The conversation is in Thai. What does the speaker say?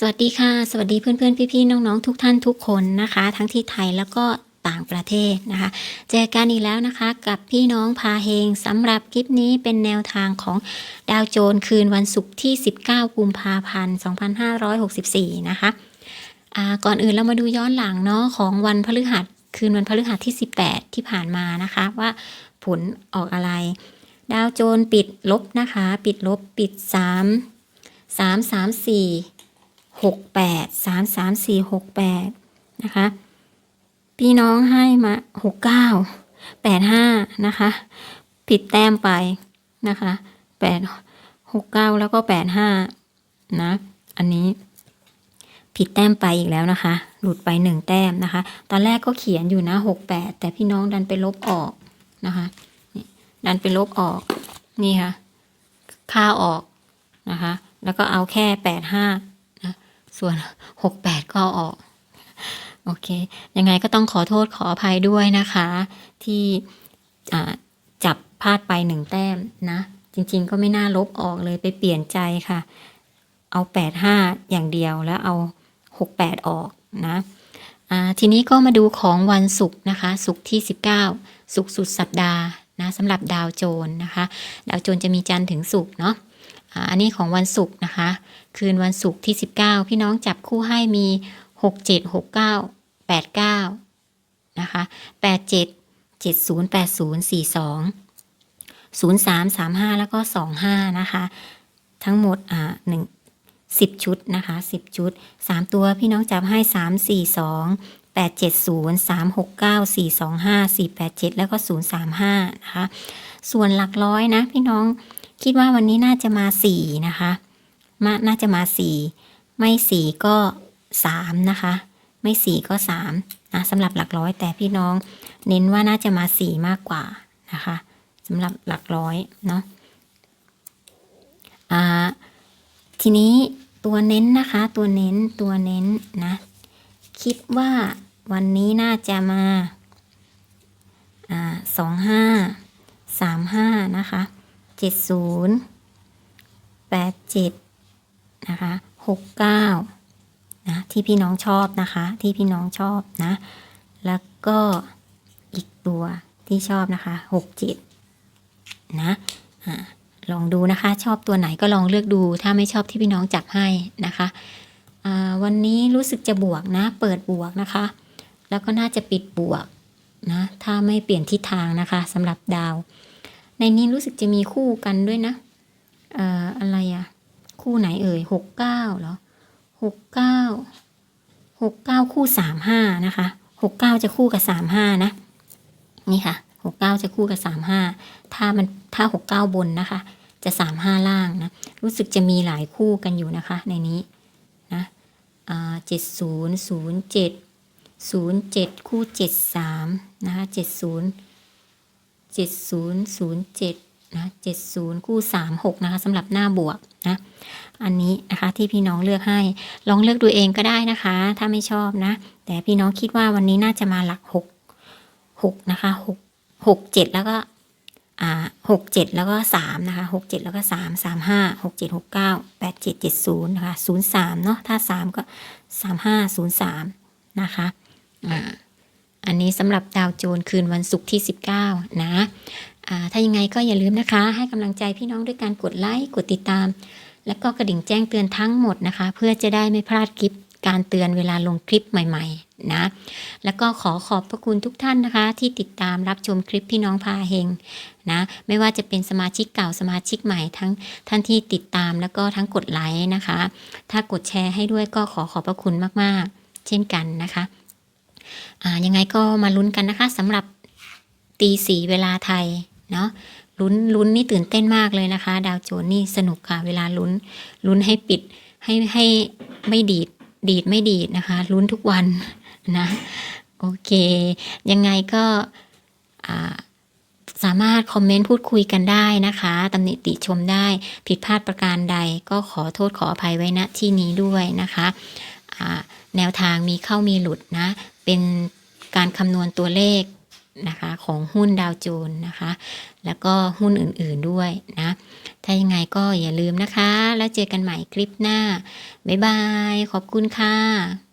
สวัสดีค่ะ สวัสดีเพื่อนๆ พี่ๆ น้องๆ ทุกท่านทุกคนนะคะ ทั้งที่ไทยแล้วก็ต่างประเทศนะคะ เจอกันอีกแล้วนะคะ กับพี่น้องพาเฮงสำหรับคลิปนี้เป็นแนวทางของดาวโจนคืนวันศุกร์ที่ 19 กุมภาพันธ์ 2564 นะคะอ่าก่อนอื่นเรามาดูย้อนหลังเนาะของวันพฤหัสคืนวันพฤหัสที่ 18 ที่ผ่านมานะคะว่าผลออกอะไร ดาวโจนปิดลบนะคะ ปิดลบปิด 3 3 3 4 หกแปดสามสามสี่หกแปดนะคะ พี่น้องให้มาหกเก้าแปดห้านะคะ ผิดแต้มไปนะคะแปดหกเก้าแล้วก็แปดห้านะ อันนี้ผิดแต้มไปอีกแล้วนะคะ หลุดไปหนึ่งแต้มนะคะ ตอนแรกก็เขียนอยู่นะหกแปดแต่พี่น้องดันไปลบออกนะคะดันไปลบออกนี่ค่ะ ค่าออกนะคะ แล้วก็เอาแค่แปดห้า ส่วน 68 ก็ออก โอเค ยังไงก็ต้องขอโทษขออภัยด้วยนะคะ ที่จับพลาดไปหนึ่งแต้มนะ จริงๆ ก็ไม่น่าลบออกเลยไปเปลี่ยนใจค่ะ เอา 85 อย่างเดียวแล้วเอา 68 ออกนะอ่าทีนี้ก็มาดูของวันศุกร์นะคะ ศุกร์ที่ 19 ศุกร์สุดสัปดาห์นะสำหรับดาวโจนนะคะ ดาวโจนจะมีจันทร์ถึงศุกร์เนาะ อันนี้ของวันศุกร์นะคะ คืนวันศุกร์ที่ 19 พี่น้องจับคู่ให้มี 6 7 6 9 8 9 นะคะ 8 7 7 0 8 0 4 2 0 3 3 5 แล้วก็ 25 นะคะ ทั้งหมดอ่าหนึ่งสิบชุดนะคะสิบชุดสามตัวพี่น้องจับให้สามสี่สองแปดเจ็ดศูนย์สามหกเก้าสี่สองห้าสี่แปดเจ็ดแล้วก็ศูนย์สามห้านะคะ ส่วนหลักร้อยนะพี่น้อง คิดว่าวันนี้น่าจะมาสี่นะคะ มาน่าจะมาสี่ไม่สี่ก็สามนะคะ ไม่สี่ก็สามนะสำหรับหลักร้อยแต่พี่น้อง เน้นว่าน่าจะมาสี่มากกว่านะคะสำหรับหลักร้อยเนาะอ่าทีนี้ตัวเน้นนะคะ ตัวเน้นตัวเน้นนะ คิดว่าวันนี้น่าจะมาอ่าสองห้าสามห้านะคะ เจ็ดศูนย์แปดเจ็ดนะคะหกเก้านะที่พี่น้องชอบนะคะ ที่พี่น้องชอบนะ แล้วก็อีกตัวที่ชอบนะคะหกเจ็ดนะอ่าลองดูนะคะ ชอบตัวไหนก็ลองเลือกดู ถ้าไม่ชอบที่พี่น้องจับให้นะคะวันนี้รู้สึกจะบวกนะ เปิดบวกนะคะ แล้วก็น่าจะปิดบวกนะ ถ้าไม่เปลี่ยนทิศทางนะคะสำหรับดาว ในนี้รู้สึกจะมีคู่กันด้วยนะเอ่ออะไรอะคู่ไหนเอ่ยหกเก้าเหรอหกเก้าหกเก้าคู่สามห้านะคะหกเก้าจะคู่กับสามห้านะ นี่ค่ะหกเก้าจะคู่กับสามห้าถ้ามันถ้าหกเก้าบนนะคะ จะสามห้าล่างนะรู้สึกจะมีหลายคู่กันอยู่นะคะ ในนี้นะเจ็ดศูนย์ศูนย์เจ็ดศูนย์เจ็ดคู่เจ็ดสามนะคะเจ็ดศูนย์ เจ็ดศูนย์ศูนย์เจ็ดนะเจ็ดศูนย์คู่สามหกนะคะสำหรับหน้าบวกนะอันนี้นะคะที่พี่น้องเลือกให้ ลองเลือกดูเองก็ได้นะคะ ถ้าไม่ชอบนะ แต่พี่น้องคิดว่าวันนี้น่าจะมาหลักหกหกนะคะหกหกเจ็ดแล้วก็อ่าหกเจ็ดแล้วก็สามนะคะหกเจ็ดแล้วก็สามสามห้าหกเจ็ดหกเก้าแปดเจ็ดเจ็ดศูนย์นะคะศูนย์สามเนาะถ้าสามก็สามห้าศูนย์สามนะคะอ่า อันนี้สำหรับดาวโจนคืนวันศุกร์ที่สิบเก้านะถ้ายังไงก็อย่าลืมนะคะ ให้กำลังใจพี่น้องด้วยการกดไลค์ กดติดตาม แล้วก็กระดิ่งแจ้งเตือนทั้งหมดนะคะ เพื่อจะได้ไม่พลาดคลิปการเตือนเวลาลงคลิปใหม่ๆ นะ แล้วก็ขอขอบพระคุณทุกท่านนะคะ ที่ติดตามรับชมคลิปพี่น้องพาเฮงนะ ไม่ว่าจะเป็นสมาชิกเก่าสมาชิกใหม่ทั้งท่านที่ติดตามแล้วก็ทั้งกดไลค์นะคะ ถ้ากดแชร์ให้ด้วยก็ขอขอบพระคุณมากๆ เช่นกันนะคะ ยังไงก็มาลุ้นกันนะคะสำหรับตีสีเวลาไทยเนาะลุ้นลุ้นนี่ตื่นเต้นมากเลยนะคะ ดาวโจนส์นี่สนุกค่ะ เวลาลุ้นลุ้นให้ปิดให้ให้ไม่ดีดดีดไม่ดีดนะคะลุ้นทุกวันนะโอเค ยังไงก็สามารถคอมเมนต์พูดคุยกันได้นะคะตำหนิติชมได้ผิดพลาดประการใดก็ขอโทษขออภัยไว้ณที่นี้ด้วยนะคะ แนวทางมีเข้ามีหลุดนะ เป็นการคำนวณตัวเลขนะคะของหุ้นดาวโจนส์นะคะ แล้วก็หุ้นอื่นๆด้วยนะ ถ้ายังไงก็อย่าลืมนะคะ แล้วเจอกันใหม่คลิปหน้า บ๊ายบาย ขอบคุณค่ะ